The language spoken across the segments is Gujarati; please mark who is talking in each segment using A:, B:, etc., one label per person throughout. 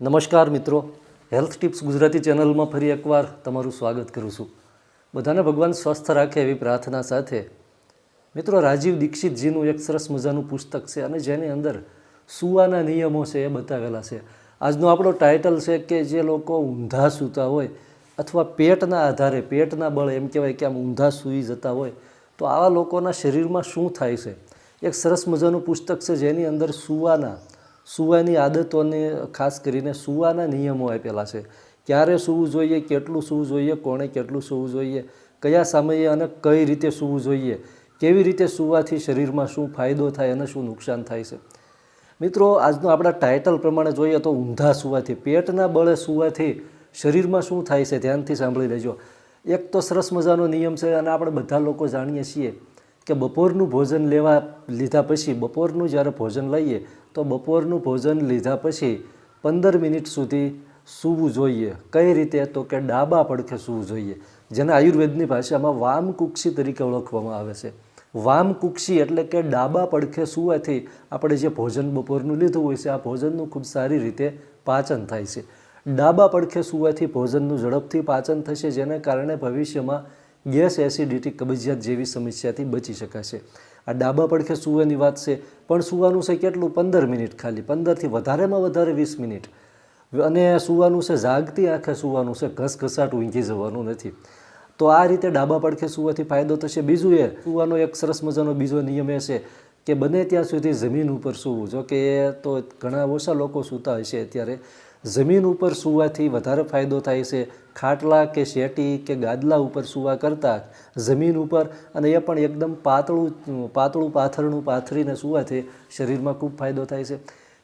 A: નમસ્કાર મિત્રો. હેલ્થ ટિપ્સ ગુજરાતી ચેનલમાં ફરી એકવાર તમારું સ્વાગત કરું છું. બધાને ભગવાન સ્વસ્થ રાખે એવી પ્રાર્થના સાથે. મિત્રો, રાજીવ દીક્ષિતજીનું એક સરસ મજાનું પુસ્તક છે અને જેની અંદર સૂવાના નિયમો છે એ બતાવેલા છે. આજનો આપણો ટાઇટલ છે કે જે લોકો ઊંધા સૂતા હોય અથવા પેટના આધારે, પેટના બળ એમ કહેવાય કે આમ ઊંધા સૂઈ જતા હોય, તો આવા લોકોના શરીરમાં શું થાય છે? એક સરસ મજાનું પુસ્તક છે જેની અંદર સૂવાના સૂવાની આદતોને, ખાસ કરીને સૂવાના નિયમો આપેલા છે. ક્યારે સૂવું જોઈએ, કેટલું સૂવું જોઈએ, કોણે કેટલું સૂવું જોઈએ, કયા સમયે અને કઈ રીતે સૂવું જોઈએ, કેવી રીતે સૂવાથી શરીરમાં શું ફાયદો થાય અને શું નુકસાન થાય છે. મિત્રો, આજનું આપણા ટાઇટલ પ્રમાણે જોઈએ તો ઊંધા સૂવાથી, પેટના બળે સૂવાથી શરીરમાં શું થાય છે, ધ્યાનથી સાંભળી લેજો. એક તો સરસ મજાનો નિયમ છે અને આપણે બધા લોકો જાણીએ છીએ કે બપોરનું ભોજન લેવા લીધા પછી, બપોરનું જ્યારે ભોજન લઈએ, તો બપોરનું ભોજન લીધા પછી પંદર મિનિટ સુધી સૂવું જોઈએ. કઈ રીતે? તો કે ડાબા પડખે સૂવું જોઈએ, જેને આયુર્વેદની ભાષામાં વામકુક્ષી તરીકે ઓળખવામાં આવે છે. વામકુક્ષી એટલે કે ડાબા પડખે સૂવાથી આપણે જે ભોજન બપોરનું લીધું હોય છે, આ ભોજનનું ખૂબ સારી રીતે પાચન થાય છે. ડાબા પડખે સૂવાથી ભોજનનું ઝડપથી પાચન થશે, જેના કારણે ભવિષ્યમાં ગેસ, એસિડિટી, કબજિયાત જેવી સમસ્યાથી બચી શકાશે. આ ડાબા પડખે સૂવાની વાત છે, પણ સૂવાનું છે કેટલું? પંદર મિનિટ ખાલી. પંદરથી વધારેમાં વધારે વીસ મિનિટ. અને સૂવાનું છે જાગતી આંખે સૂવાનું છે, ઘસઘસાટ ઊંઘી જવાનું નથી. તો આ રીતે ડાબા પડખે સૂવાથી ફાયદો થશે. બીજું એ, સૂવાનો એક સરસ મજાનો બીજો નિયમ એ છે કે બને ત્યાં સુધી જમીન ઉપર સૂવું. જો કે તો ઘણા ઓછા લોકો સૂતા હશે અત્યારે. જમીન ઉપર સૂવાથી વધારે ફાયદો થાય છે. ખાટલા કે શેટી કે ગાદલા ઉપર સૂવા કરતાં જમીન ઉપર અને એ પણ એકદમ પાતળું પાતળું પાથરણું પાથરીને સૂવાથી શરીરમાં ખૂબ ફાયદો થાય છે.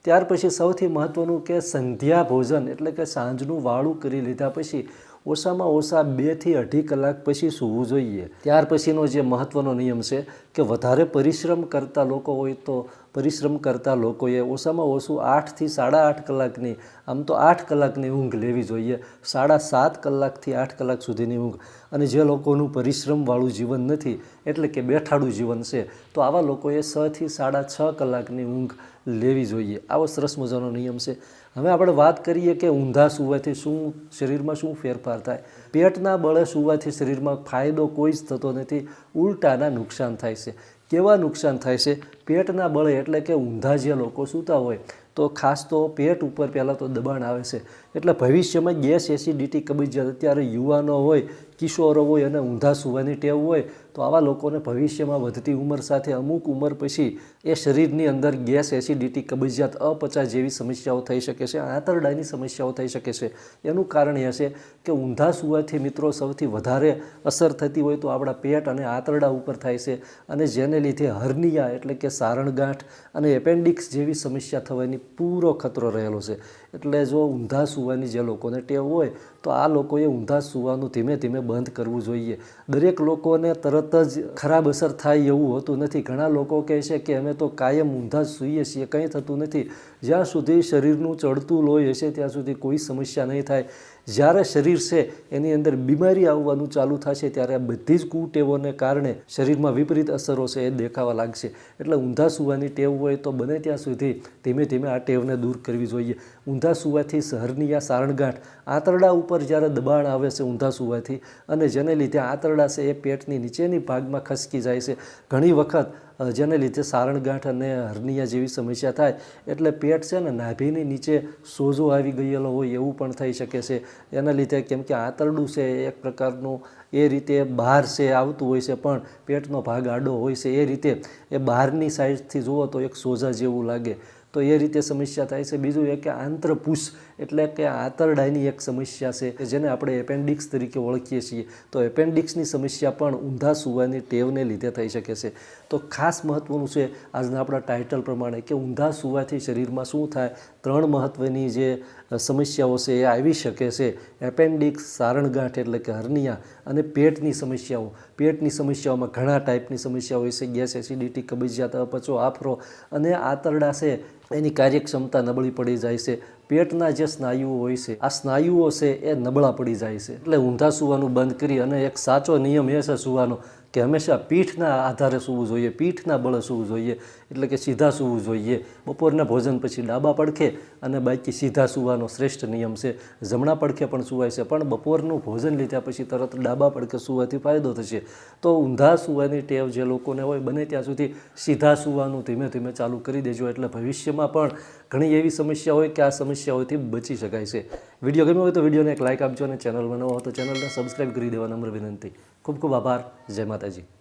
A: ત્યાર પછી સૌથી મહત્ત્વનું કે સંધ્યા ભોજન એટલે કે સાંજનું વાળું કરી લીધા પછી ઓછામાં ઓછા બેથી અઢી કલાક પછી સૂવું જોઈએ. ત્યાર પછીનો જે મહત્ત્વનો નિયમ છે કે વધારે પરિશ્રમ કરતા લોકો હોય તો પરિશ્રમ કરતા લોકોએ ઓછામાં ઓછું આઠથી સાડા આઠ કલાકની, આમ તો આઠ કલાકની ઊંઘ લેવી જોઈએ. સાડા સાત કલાકથી આઠ કલાક સુધીની ઊંઘ. અને જે લોકોનું પરિશ્રમવાળું જીવન નથી, એટલે કે બેઠાડું જીવન છે, તો આવા લોકોએ છથી સાડા છ કલાકની ઊંઘ લેવી જોઈએ. આવો સરસ મજાનો નિયમ છે. હવે આપણે વાત કરીએ કે ઊંધા સૂવાથી શું શરીરમાં શું ફેરફાર થાય? પેટના બળે સૂવાથી શરીરમાં ફાયદો કોઈ જ થતો નથી, ઉલટાના નુકસાન થાય છે. કેવા નુકસાન થાય છે? પેટના બળે એટલે કે ઊંધા જે લોકો સૂતા હોય, તો ખાસ તો પેટ ઉપર પહેલાં તો દબાણ આવે છે. એટલે ભવિષ્યમાં ગેસ એસિડિટી કબજિયાત, અત્યારે યુવાનો હોય કિશોરો હોય અને ઊંધા સૂવાની ટેવ હોય, તો આવા લોકોને ભવિષ્યમાં વધતી ઉંમર સાથે અમુક ઉંમર પછી એ શરીરની અંદર ગેસ, એસિડિટી, કબજિયાત, અપચા જેવી સમસ્યાઓ થઈ શકે છે, આંતરડાની સમસ્યાઓ થઈ શકે છે. એનું કારણ એ છે કે ઊંધા સૂવાથી મિત્રો સૌથી વધારે અસર થતી હોય તો આપણા પેટ અને આંતરડા ઉપર થાય છે અને જેને લીધે હર્નિયા એટલે કે સારણગાંઠ અને એપેન્ડિક્સ જેવી સમસ્યા થવાની પૂરો ખતરો રહેલો છે. એટલે જો ઊંધા સૂવાની જે લોકોને ટેવ હોય, તો આ લોકોએ ઊંધા સૂવાનું ધીમે ધીમે બંધ કરવું જોઈએ. દરેક લોકોને તરત જ ખરાબ અસર થાય એવું હોતું નથી. ઘણા લોકો કહે છે કે અમે તો કાયમ ઊંધા જ સૂઈએ છીએ, કંઈ થતું નથી. જ્યાં સુધી શરીરનું ચડતું લોહી હશે, ત્યાં સુધી કોઈ સમસ્યા નહીં થાય. જ્યારે શરીર છે, એની અંદર બીમારી આવવાનું ચાલુ થશે, ત્યારે આ બધી જ કુટેવોને કારણે શરીરમાં વિપરીત અસરો છે એ દેખાવા લાગશે. એટલે ઊંધા સૂવાની ટેવ હોય તો બને ત્યાં સુધી ધીમે ધીમે આ ટેવને દૂર કરવી જોઈએ. ઊંધા સૂવાથી આ સારણગાંઠ આંતરડા ઉપર જ્યારે દબાણ આવે છે ઊંધા સૂવાથી અને જેને લીધે આંતરડા છે એ પેટની નીચેની ભાગમાં ખસકી જાય છે. ઘણી વખત જેને લીધે સારણગાંઠ અને હર્નિયા જેવી સમસ્યા થાય, એટલે પેટ છે ને નાભીની નીચે સોજો આવી ગયેલો હોય એવું પણ થઈ શકે છે. એના લીધે કેમ કે આંતરડું છે એક પ્રકારનું, એ રીતે બહાર છે, આવતું હોય છે, પણ પેટનો ભાગ આડો હોય છે, એ રીતે એ બહારની સાઈડથી જુઓ તો એક સોજા જેવું લાગે. તો એ રીતે સમસ્યા થાય છે. બીજું એ કે આંતરપુષ એટલે કે આંતરડાની એક સમસ્યા છે, કે જેને આપણે એપેન્ડિક્સ તરીકે ઓળખીએ છીએ. તો એપેન્ડિક્સની સમસ્યા પણ ઊંધા સૂવાની ટેવને લીધે થઈ શકે છે. તો ખાસ મહત્ત્વનું છે આજના આપણા ટાઇટલ પ્રમાણે કે ઊંધા સૂવાથી શરીરમાં શું થાય, ત્રણ મહત્ત્વની જે સમસ્યાઓ છે એ આવી શકે છે. એપેન્ડિક્સ, સારણગાંઠ એટલે કે હર્નિયા અને પેટની સમસ્યાઓ. પેટની સમસ્યાઓમાં ઘણા ટાઈપની સમસ્યાઓ હોય છે. ગેસ એસિડિટી, કબજિયાત, અપચો, આફરો અને આંતરડા છે. એની કાર્યક્ષમતા નબળી પડી જાય છે. પેટના જે સ્નાયુઓ હોય છે, આ સ્નાયુઓ છે એ નબળા પડી જાય છે. એટલે ઊંધા સૂવાનું બંધ કરી અને એક સાચો નિયમ એ છે સૂવાનો કે હંમેશા પીઠના આધારે સૂવું જોઈએ, પીઠના બળે સૂવું જોઈએ, એટલે કે સીધા સૂવું જોઈએ. બપોરના ભોજન પછી ડાબા પડખે અને બાકી સીધા સૂવાનો શ્રેષ્ઠ નિયમ છે. જમણા પડખે પણ સૂવાય છે, પણ બપોરનું ભોજન લીધા પછી તરત ડાબા પડખે સૂવાથી ફાયદો થશે. તો ઊંધા સૂવાની ટેવ જે લોકોને હોય, બને ત્યાં સુધી સીધા સૂવાનું ધીમે ધીમે ચાલુ કરી દેજો, એટલે ભવિષ્યમાં પણ ઘણી એવી સમસ્યા હોય કે આ સમસ્યાઓથી બચી શકાય છે. વીડિયો ગમ્યો હોય તો વિડીયોને એક લાઇક આપજો અને ચેનલ બનાવો તો ચેનલને સબસ્ક્રાઈબ કરી દેવા નમ્ર વિનંતી. ખૂબ ખૂબ આભાર. જય માતાજી.